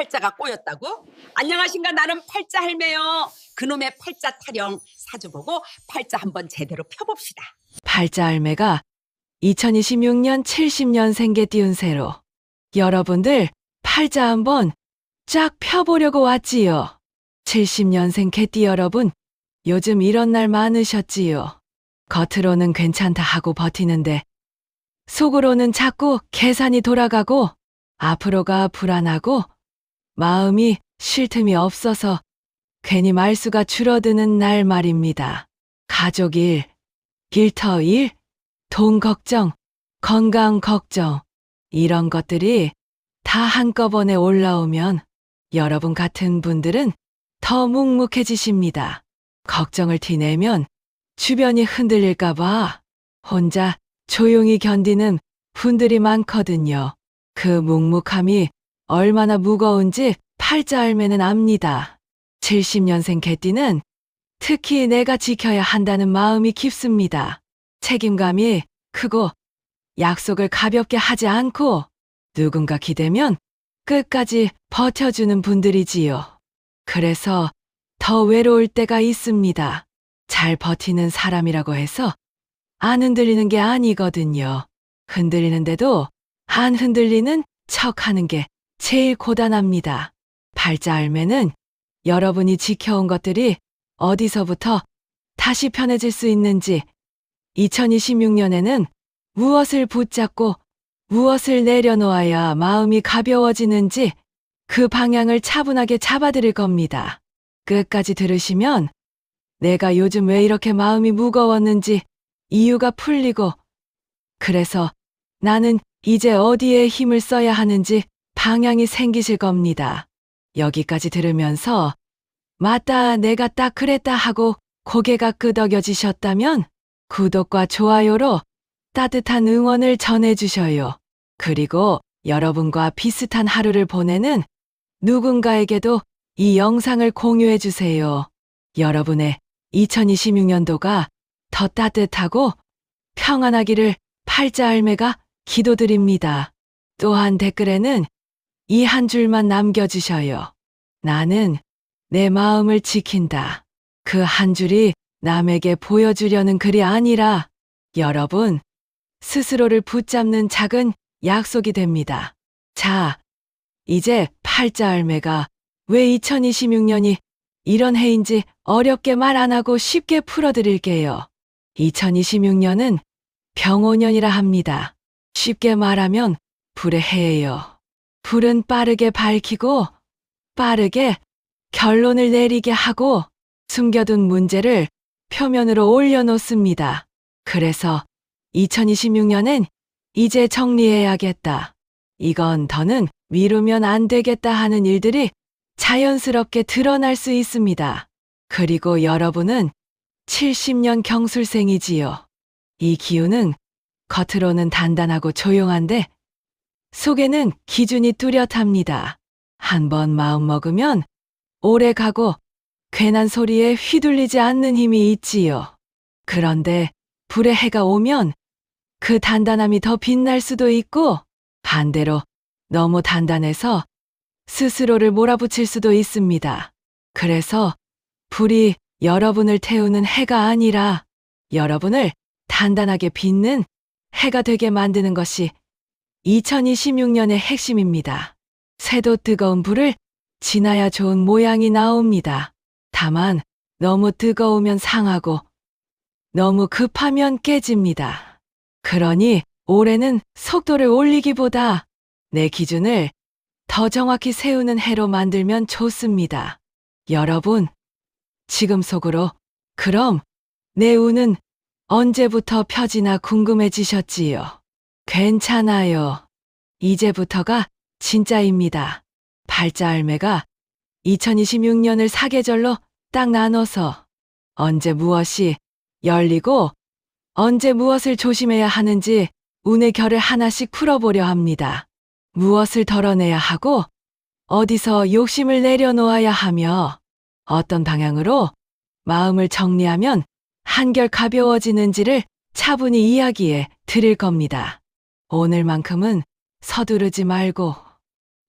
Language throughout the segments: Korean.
팔자가 꼬였다고? 안녕하신가 나는 팔자 할매요. 그놈의 팔자 타령 사주 보고 팔자 한번 제대로 펴봅시다. 팔자 알매가 2026년 70년생계 띄운 새로 여러분들 팔자 한번 쫙 펴보려고 왔지요. 70년생 개띠 여러분, 요즘 이런 날 많으셨지요. 겉으로는 괜찮다 하고 버티는데 속으로는 자꾸 계산이 돌아가고 앞으로가 불안하고 마음이 쉴 틈이 없어서 괜히 말수가 줄어드는 날 말입니다. 가족 일, 일터 일, 돈 걱정, 건강 걱정, 이런 것들이 다 한꺼번에 올라오면 여러분 같은 분들은 더 묵묵해지십니다. 걱정을 티내면 주변이 흔들릴까봐 혼자 조용히 견디는 분들이 많거든요. 그 묵묵함이 얼마나 무거운지 팔자 알매는 압니다. 70년생 개띠는 특히 내가 지켜야 한다는 마음이 깊습니다. 책임감이 크고 약속을 가볍게 하지 않고 누군가 기대면 끝까지 버텨주는 분들이지요. 그래서 더 외로울 때가 있습니다. 잘 버티는 사람이라고 해서 안 흔들리는 게 아니거든요. 흔들리는데도 안 흔들리는 척 하는 게 제일 고단합니다. 팔자 알매는 여러분이 지켜온 것들이 어디서부터 다시 편해질 수 있는지 2026년에는 무엇을 붙잡고 무엇을 내려놓아야 마음이 가벼워지는지 그 방향을 차분하게 잡아드릴 겁니다. 끝까지 들으시면 내가 요즘 왜 이렇게 마음이 무거웠는지 이유가 풀리고 그래서 나는 이제 어디에 힘을 써야 하는지 방향이 생기실 겁니다. 여기까지 들으면서 맞다, 내가 딱 그랬다 하고 고개가 끄덕여지셨다면 구독과 좋아요로 따뜻한 응원을 전해주셔요. 그리고 여러분과 비슷한 하루를 보내는 누군가에게도 이 영상을 공유해주세요. 여러분의 2026년도가 더 따뜻하고 평안하기를 팔자 알매가 기도드립니다. 또한 댓글에는 이 한 줄만 남겨주셔요. 나는 내 마음을 지킨다. 그 한 줄이 남에게 보여주려는 글이 아니라 여러분 스스로를 붙잡는 작은 약속이 됩니다. 자, 이제 팔자 알매가 왜 2026년이 이런 해인지 어렵게 말 안 하고 쉽게 풀어드릴게요. 2026년은 병오년이라 합니다. 쉽게 말하면 불의 해예요. 불은 빠르게 밝히고 빠르게 결론을 내리게 하고 숨겨둔 문제를 표면으로 올려놓습니다. 그래서 2026년엔 이제 정리해야겠다. 이건 더는 미루면 안 되겠다 하는 일들이 자연스럽게 드러날 수 있습니다. 그리고 여러분은 70년 경술생이지요. 이 기운은 겉으로는 단단하고 조용한데 속에는 기준이 뚜렷합니다. 한번 마음 먹으면 오래 가고 괜한 소리에 휘둘리지 않는 힘이 있지요. 그런데 불의 해가 오면 그 단단함이 더 빛날 수도 있고 반대로 너무 단단해서 스스로를 몰아붙일 수도 있습니다. 그래서 불이 여러분을 태우는 해가 아니라 여러분을 단단하게 빚는 해가 되게 만드는 것이 2026년의 핵심입니다. 새도 뜨거운 불을 지나야 좋은 모양이 나옵니다. 다만 너무 뜨거우면 상하고 너무 급하면 깨집니다. 그러니 올해는 속도를 올리기보다 내 기준을 더 정확히 세우는 해로 만들면 좋습니다. 여러분, 지금 속으로 그럼 내 운은 언제부터 펴지나 궁금해지셨지요? 괜찮아요. 이제부터가 진짜입니다. 팔자 알매가 2026년을 사계절로 딱 나눠서 언제 무엇이 열리고 언제 무엇을 조심해야 하는지 운의 결을 하나씩 풀어보려 합니다. 무엇을 덜어내야 하고 어디서 욕심을 내려놓아야 하며 어떤 방향으로 마음을 정리하면 한결 가벼워지는지를 차분히 이야기해 드릴 겁니다. 오늘만큼은 서두르지 말고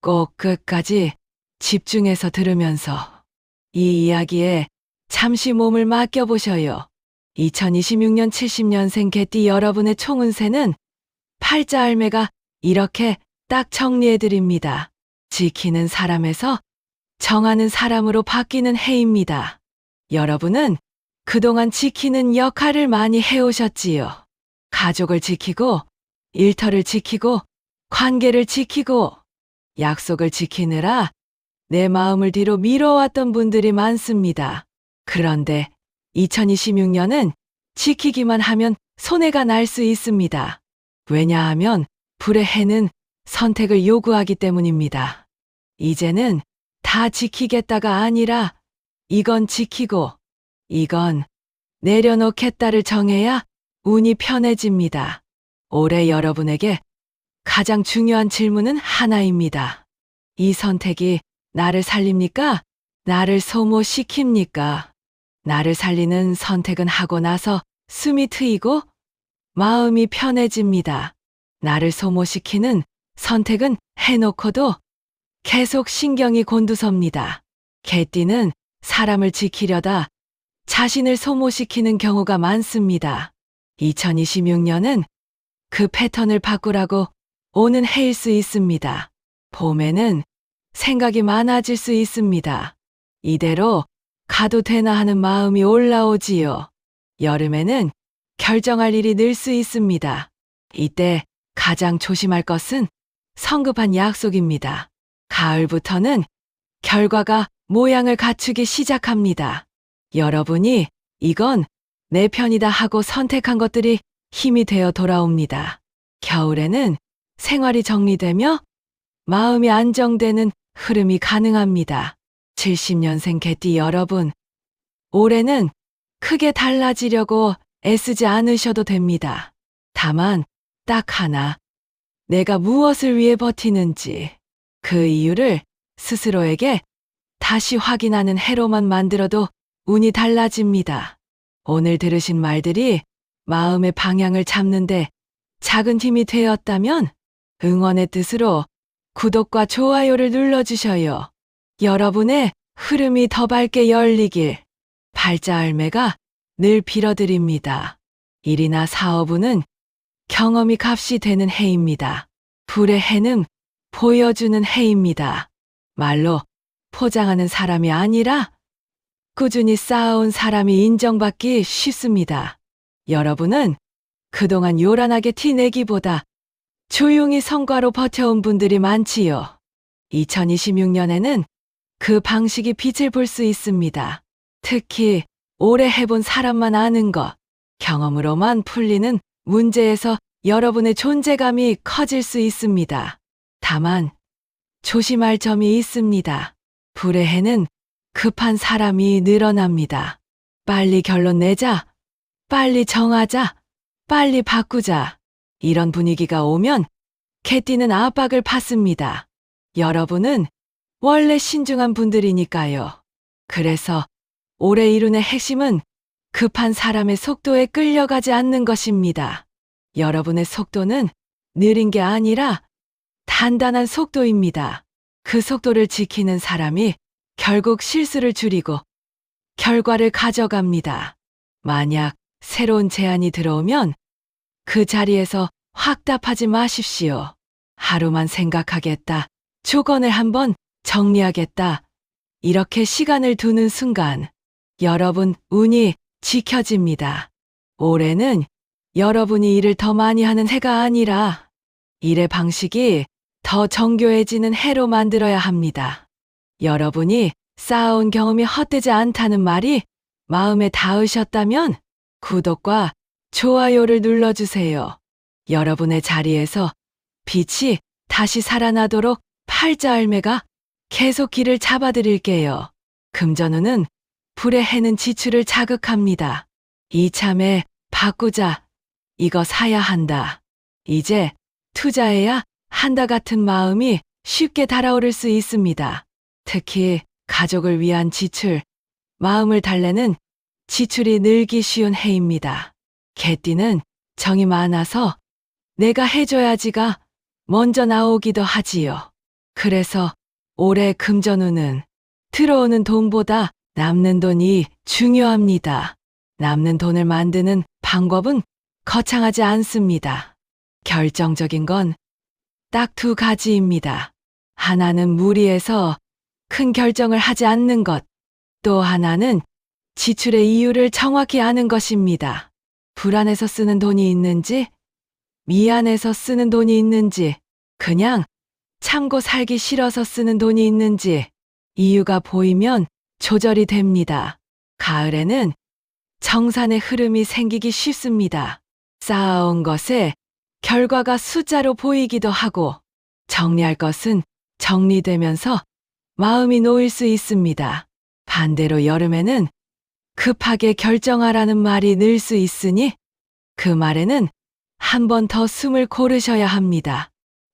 꼭 끝까지 집중해서 들으면서 이 이야기에 잠시 몸을 맡겨보셔요. 2026년 70년생 개띠 여러분의 총운세는 팔자 알매가 이렇게 딱 정리해드립니다. 지키는 사람에서 정하는 사람으로 바뀌는 해입니다. 여러분은 그동안 지키는 역할을 많이 해오셨지요. 가족을 지키고, 일터를 지키고, 관계를 지키고, 약속을 지키느라 내 마음을 뒤로 미뤄왔던 분들이 많습니다. 그런데 2026년은 지키기만 하면 손해가 날 수 있습니다. 왜냐하면 불의 해는 선택을 요구하기 때문입니다. 이제는 다 지키겠다가 아니라 이건 지키고 이건 내려놓겠다를 정해야 운이 편해집니다. 올해 여러분에게 가장 중요한 질문은 하나입니다. 이 선택이 나를 살립니까? 나를 소모시킵니까? 나를 살리는 선택은 하고 나서 숨이 트이고 마음이 편해집니다. 나를 소모시키는 선택은 해놓고도 계속 신경이 곤두섭니다. 개띠는 사람을 지키려다 자신을 소모시키는 경우가 많습니다. 2026년은 그 패턴을 바꾸라고 오는 해일 수 있습니다. 봄에는 생각이 많아질 수 있습니다. 이대로 가도 되나 하는 마음이 올라오지요. 여름에는 결정할 일이 늘 수 있습니다. 이때 가장 조심할 것은 성급한 약속입니다. 가을부터는 결과가 모양을 갖추기 시작합니다. 여러분이 이건 내 편이다 하고 선택한 것들이 힘이 되어 돌아옵니다. 겨울에는 생활이 정리되며 마음이 안정되는 흐름이 가능합니다. 70년생 개띠 여러분, 올해는 크게 달라지려고 애쓰지 않으셔도 됩니다. 다만, 딱 하나, 내가 무엇을 위해 버티는지, 그 이유를 스스로에게 다시 확인하는 해로만 만들어도 운이 달라집니다. 오늘 들으신 말들이 마음의 방향을 잡는데 작은 힘이 되었다면 응원의 뜻으로 구독과 좋아요를 눌러주셔요. 여러분의 흐름이 더 밝게 열리길 발자 알매가 늘 빌어드립니다. 일이나 사업은 경험이 값이 되는 해입니다. 불의 해는 보여주는 해입니다. 말로 포장하는 사람이 아니라 꾸준히 쌓아온 사람이 인정받기 쉽습니다. 여러분은 그동안 요란하게 티내기보다 조용히 성과로 버텨온 분들이 많지요. 2026년에는 그 방식이 빛을 볼 수 있습니다. 특히 오래 해본 사람만 아는 것, 경험으로만 풀리는 문제에서 여러분의 존재감이 커질 수 있습니다. 다만 조심할 점이 있습니다. 불의 해는 급한 사람이 늘어납니다. 빨리 결론 내자, 빨리 정하자, 빨리 바꾸자. 이런 분위기가 오면 개띠는 압박을 받습니다. 여러분은 원래 신중한 분들이니까요. 그래서 올해 이룬의 핵심은 급한 사람의 속도에 끌려가지 않는 것입니다. 여러분의 속도는 느린 게 아니라 단단한 속도입니다. 그 속도를 지키는 사람이 결국 실수를 줄이고 결과를 가져갑니다. 만약 새로운 제안이 들어오면 그 자리에서 확답하지 마십시오. 하루만 생각하겠다. 조건을 한번 정리하겠다. 이렇게 시간을 두는 순간 여러분 운이 지켜집니다. 올해는 여러분이 일을 더 많이 하는 해가 아니라 일의 방식이 더 정교해지는 해로 만들어야 합니다. 여러분이 쌓아온 경험이 헛되지 않다는 말이 마음에 닿으셨다면 구독과 좋아요를 눌러주세요. 여러분의 자리에서 빛이 다시 살아나도록 팔자 알매가 계속 길을 잡아드릴게요. 금전운은 불의 해는 지출을 자극합니다. 이참에 바꾸자. 이거 사야 한다. 이제 투자해야 한다 같은 마음이 쉽게 달아오를 수 있습니다. 특히 가족을 위한 지출, 마음을 달래는 지출이 늘기 쉬운 해입니다. 개띠는 정이 많아서 내가 해줘야지가 먼저 나오기도 하지요. 그래서 올해 금전운은 들어오는 돈보다 남는 돈이 중요합니다. 남는 돈을 만드는 방법은 거창하지 않습니다. 결정적인 건 딱 두 가지입니다. 하나는 무리해서 큰 결정을 하지 않는 것, 또 하나는 지출의 이유를 정확히 아는 것입니다. 불안해서 쓰는 돈이 있는지, 미안해서 쓰는 돈이 있는지, 그냥 참고 살기 싫어서 쓰는 돈이 있는지, 이유가 보이면 조절이 됩니다. 가을에는 정산의 흐름이 생기기 쉽습니다. 쌓아온 것에 결과가 숫자로 보이기도 하고, 정리할 것은 정리되면서 마음이 놓일 수 있습니다. 반대로 여름에는 급하게 결정하라는 말이 늘 수 있으니 그 말에는 한 번 더 숨을 고르셔야 합니다.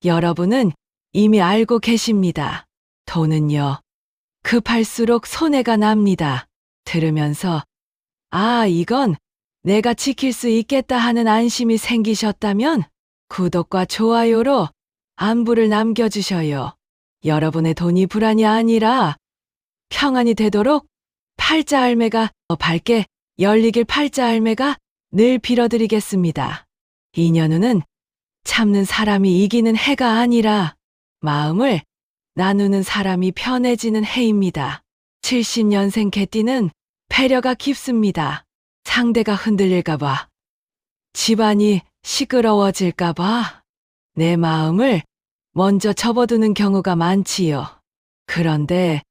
여러분은 이미 알고 계십니다. 돈은요, 급할수록 손해가 납니다. 들으면서, 아, 이건 내가 지킬 수 있겠다 하는 안심이 생기셨다면 구독과 좋아요로 안부를 남겨주셔요. 여러분의 돈이 불안이 아니라 평안이 되도록 팔자 알매가 더 밝게 열리길 팔자 알매가 늘 빌어드리겠습니다. 인연우는 참는 사람이 이기는 해가 아니라 마음을 나누는 사람이 편해지는 해입니다. 70년생 개띠는 배려가 깊습니다. 상대가 흔들릴까봐, 집안이 시끄러워질까봐 내 마음을 먼저 접어두는 경우가 많지요. 그런데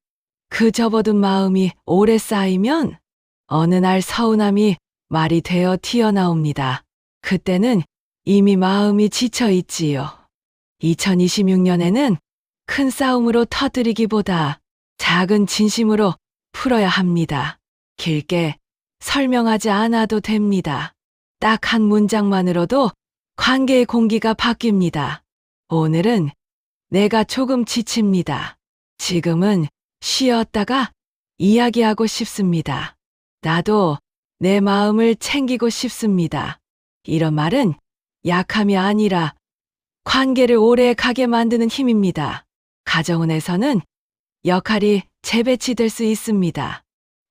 그 접어둔 마음이 오래 쌓이면 어느 날 서운함이 말이 되어 튀어나옵니다. 그때는 이미 마음이 지쳐 있지요. 2026년에는 큰 싸움으로 터뜨리기보다 작은 진심으로 풀어야 합니다. 길게 설명하지 않아도 됩니다. 딱 한 문장만으로도 관계의 공기가 바뀝니다. 오늘은 내가 조금 지칩니다. 지금은 쉬었다가 이야기하고 싶습니다. 나도 내 마음을 챙기고 싶습니다. 이런 말은 약함이 아니라 관계를 오래 가게 만드는 힘입니다. 가정운에서는 역할이 재배치될 수 있습니다.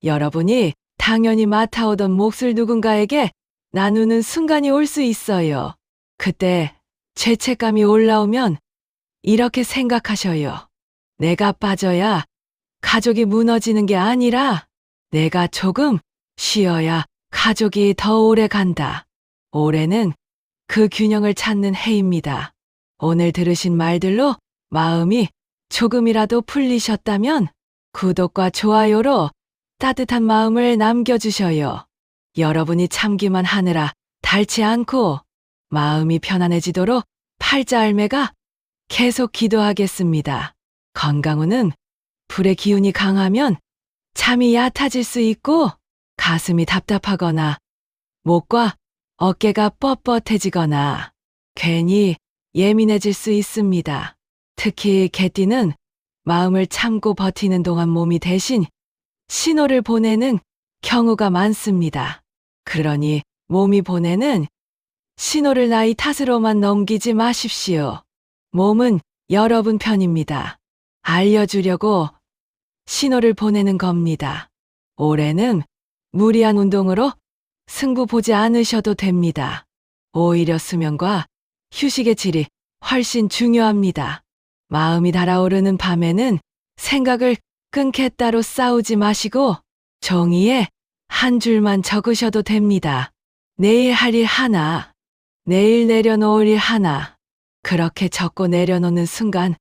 여러분이 당연히 맡아오던 몫을 누군가에게 나누는 순간이 올 수 있어요. 그때 죄책감이 올라오면 이렇게 생각하셔요. 내가 빠져야 가족이 무너지는 게 아니라 내가 조금 쉬어야 가족이 더 오래 간다. 올해는 그 균형을 찾는 해입니다. 오늘 들으신 말들로 마음이 조금이라도 풀리셨다면 구독과 좋아요로 따뜻한 마음을 남겨주셔요. 여러분이 참기만 하느라 닳지 않고 마음이 편안해지도록 팔자 알매가 계속 기도하겠습니다. 건강운은 불의 기운이 강하면 잠이 얕아질 수 있고 가슴이 답답하거나 목과 어깨가 뻣뻣해지거나 괜히 예민해질 수 있습니다. 특히 개띠는 마음을 참고 버티는 동안 몸이 대신 신호를 보내는 경우가 많습니다. 그러니 몸이 보내는 신호를 나이 탓으로만 넘기지 마십시오. 몸은 여러분 편입니다. 알려주려고 신호를 보내는 겁니다. 올해는 무리한 운동으로 승부 보지 않으셔도 됩니다. 오히려 수면과 휴식의 질이 훨씬 중요합니다. 마음이 달아오르는 밤에는 생각을 끊겠다로 싸우지 마시고 종이에 한 줄만 적으셔도 됩니다. 내일 할 일 하나, 내일 내려놓을 일 하나. 그렇게 적고 내려놓는 순간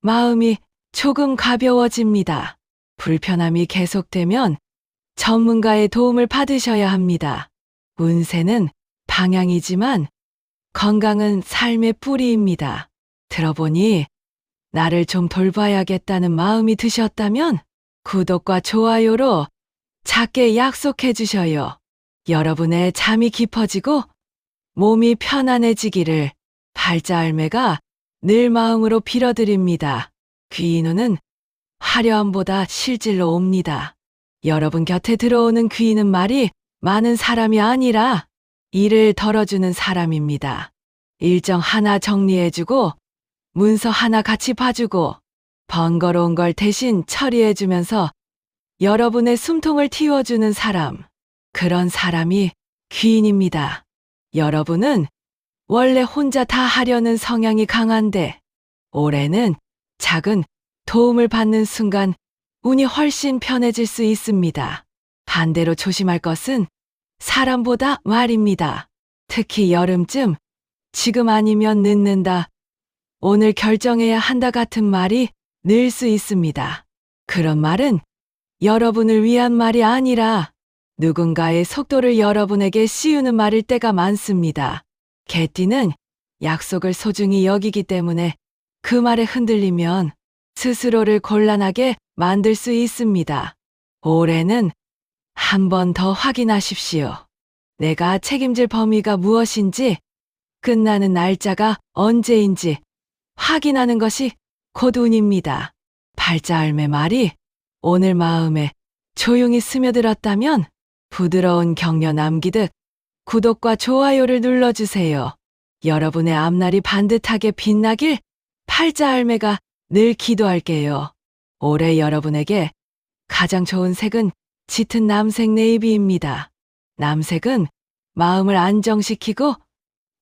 마음이 조금 가벼워집니다. 불편함이 계속되면 전문가의 도움을 받으셔야 합니다. 운세는 방향이지만 건강은 삶의 뿌리입니다. 들어보니 나를 좀 돌봐야겠다는 마음이 드셨다면 구독과 좋아요로 작게 약속해 주셔요. 여러분의 잠이 깊어지고 몸이 편안해지기를 발자알매가 늘 마음으로 빌어드립니다. 귀인우는 화려함보다 실질로 옵니다. 여러분 곁에 들어오는 귀인은 말이 많은 사람이 아니라 일을 덜어주는 사람입니다. 일정 하나 정리해주고 문서 하나 같이 봐주고 번거로운 걸 대신 처리해주면서 여러분의 숨통을 틔워주는 사람. 그런 사람이 귀인입니다. 여러분은 원래 혼자 다 하려는 성향이 강한데 올해는 작은 도움을 받는 순간 운이 훨씬 편해질 수 있습니다. 반대로 조심할 것은 사람보다 말입니다. 특히 여름쯤 지금 아니면 늦는다. 오늘 결정해야 한다 같은 말이 늘 수 있습니다. 그런 말은 여러분을 위한 말이 아니라 누군가의 속도를 여러분에게 씌우는 말일 때가 많습니다. 개띠는 약속을 소중히 여기기 때문에 그 말에 흔들리면 스스로를 곤란하게 만들 수 있습니다. 올해는 한 번 더 확인하십시오. 내가 책임질 범위가 무엇인지, 끝나는 날짜가 언제인지 확인하는 것이 곧 운입니다. 발자알매 말이 오늘 마음에 조용히 스며들었다면 부드러운 격려 남기듯 구독과 좋아요를 눌러주세요. 여러분의 앞날이 반듯하게 빛나길 팔자알매가 늘 기도할게요. 올해 여러분에게 가장 좋은 색은 짙은 남색 네이비입니다. 남색은 마음을 안정시키고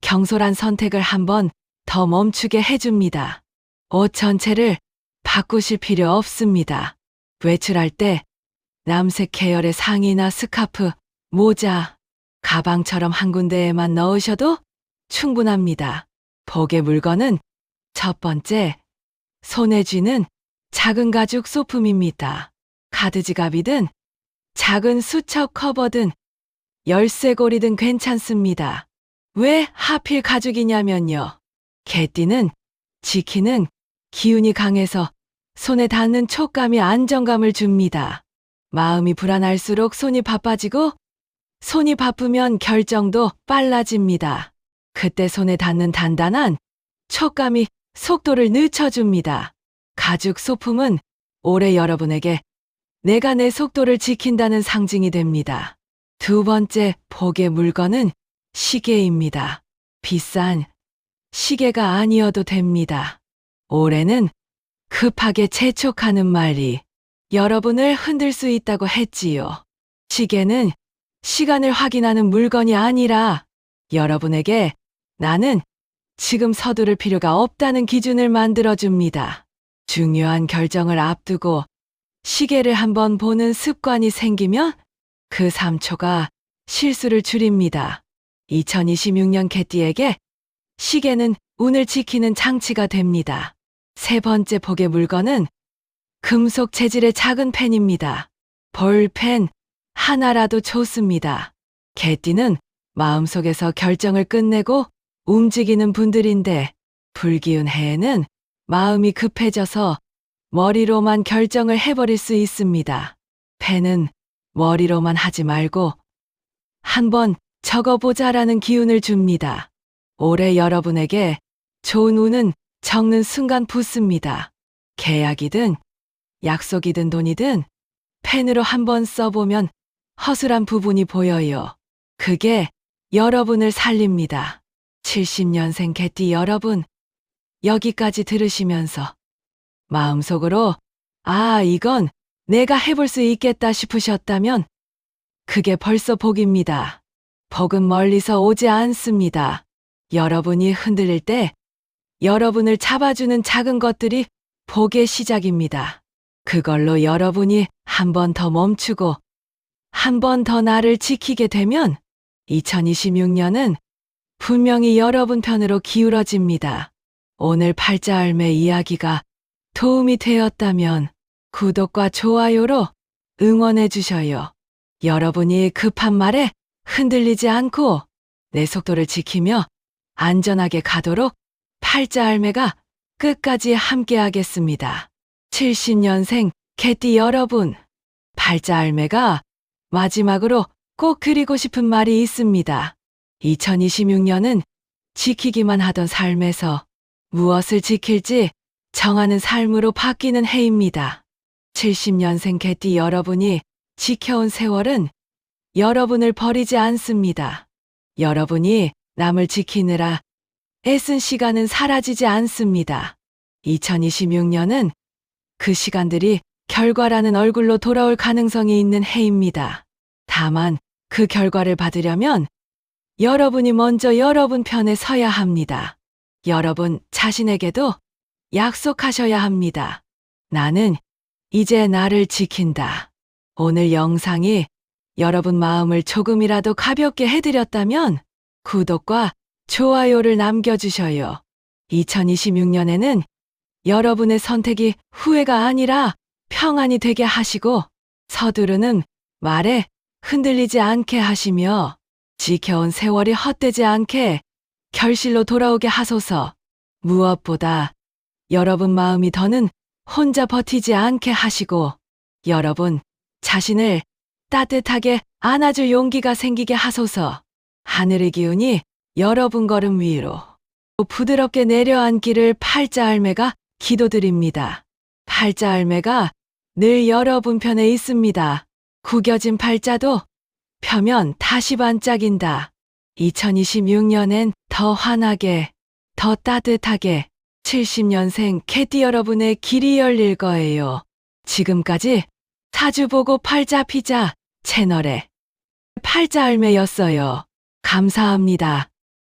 경솔한 선택을 한번 더 멈추게 해줍니다. 옷 전체를 바꾸실 필요 없습니다. 외출할 때 남색 계열의 상의나 스카프, 모자, 가방처럼 한 군데에만 넣으셔도 충분합니다. 복의 물건은 첫 번째, 손에 쥐는 작은 가죽 소품입니다. 카드 지갑이든 작은 수첩 커버든 열쇠고리든 괜찮습니다. 왜 하필 가죽이냐면요. 개띠는 지키는 기운이 강해서 손에 닿는 촉감이 안정감을 줍니다. 마음이 불안할수록 손이 바빠지고 손이 바쁘면 결정도 빨라집니다. 그때 손에 닿는 단단한 촉감이 속도를 늦춰줍니다. 가죽 소품은 올해 여러분에게 내가 내 속도를 지킨다는 상징이 됩니다. 두 번째 복의 물건은 시계입니다. 비싼 시계가 아니어도 됩니다. 올해는 급하게 재촉하는 말이 여러분을 흔들 수 있다고 했지요. 시계는 시간을 확인하는 물건이 아니라 여러분에게 나는 지금 서두를 필요가 없다는 기준을 만들어줍니다. 중요한 결정을 앞두고 시계를 한번 보는 습관이 생기면 그 3초가 실수를 줄입니다. 2026년 개띠에게 시계는 운을 지키는 장치가 됩니다. 세 번째 복의 물건은 금속 재질의 작은 펜입니다. 볼펜 하나라도 좋습니다. 개띠는 마음속에서 결정을 끝내고 움직이는 분들인데 불기운 해에는 마음이 급해져서 머리로만 결정을 해버릴 수 있습니다. 펜은 머리로만 하지 말고 한번 적어보자라는 기운을 줍니다. 올해 여러분에게 좋은 운은 적는 순간 붙습니다. 계약이든 약속이든 돈이든 펜으로 한번 써보면 허술한 부분이 보여요. 그게 여러분을 살립니다. 70년생 개띠 여러분, 여기까지 들으시면서 마음속으로 아, 이건 내가 해볼 수 있겠다 싶으셨다면 그게 벌써 복입니다. 복은 멀리서 오지 않습니다. 여러분이 흔들릴 때 여러분을 잡아주는 작은 것들이 복의 시작입니다. 그걸로 여러분이 한 번 더 멈추고 한 번 더 나를 지키게 되면 2026년은 분명히 여러분 편으로 기울어집니다. 오늘 팔자알매 이야기가 도움이 되었다면 구독과 좋아요로 응원해 주셔요. 여러분이 급한 말에 흔들리지 않고 내 속도를 지키며 안전하게 가도록 팔자알매가 끝까지 함께 하겠습니다. 70년생 개띠 여러분, 팔자알매가 마지막으로 꼭 드리고 싶은 말이 있습니다. 2026년은 지키기만 하던 삶에서 무엇을 지킬지 정하는 삶으로 바뀌는 해입니다. 70년생 개띠 여러분이 지켜온 세월은 여러분을 버리지 않습니다. 여러분이 남을 지키느라 애쓴 시간은 사라지지 않습니다. 2026년은 그 시간들이 결과라는 얼굴로 돌아올 가능성이 있는 해입니다. 다만 그 결과를 받으려면 여러분이 먼저 여러분 편에 서야 합니다. 여러분 자신에게도 약속하셔야 합니다. 나는 이제 나를 지킨다. 오늘 영상이 여러분 마음을 조금이라도 가볍게 해드렸다면 구독과 좋아요를 남겨주셔요. 2026년에는 여러분의 선택이 후회가 아니라 평안이 되게 하시고 서두르는 말에 흔들리지 않게 하시며 지켜온 세월이 헛되지 않게 결실로 돌아오게 하소서 무엇보다 여러분 마음이 더는 혼자 버티지 않게 하시고 여러분 자신을 따뜻하게 안아줄 용기가 생기게 하소서 하늘의 기운이 여러분 걸음 위로 부드럽게 내려앉기를 팔자알매가 기도드립니다. 팔자알매가 늘 여러분 편에 있습니다. 구겨진 팔자도 펴면 다시 반짝인다. 2026년엔 더 환하게, 더 따뜻하게 70년생 캐티 여러분의 길이 열릴 거예요. 지금까지 사주보고 팔자 피자 채널의 팔자알매였어요. 감사합니다.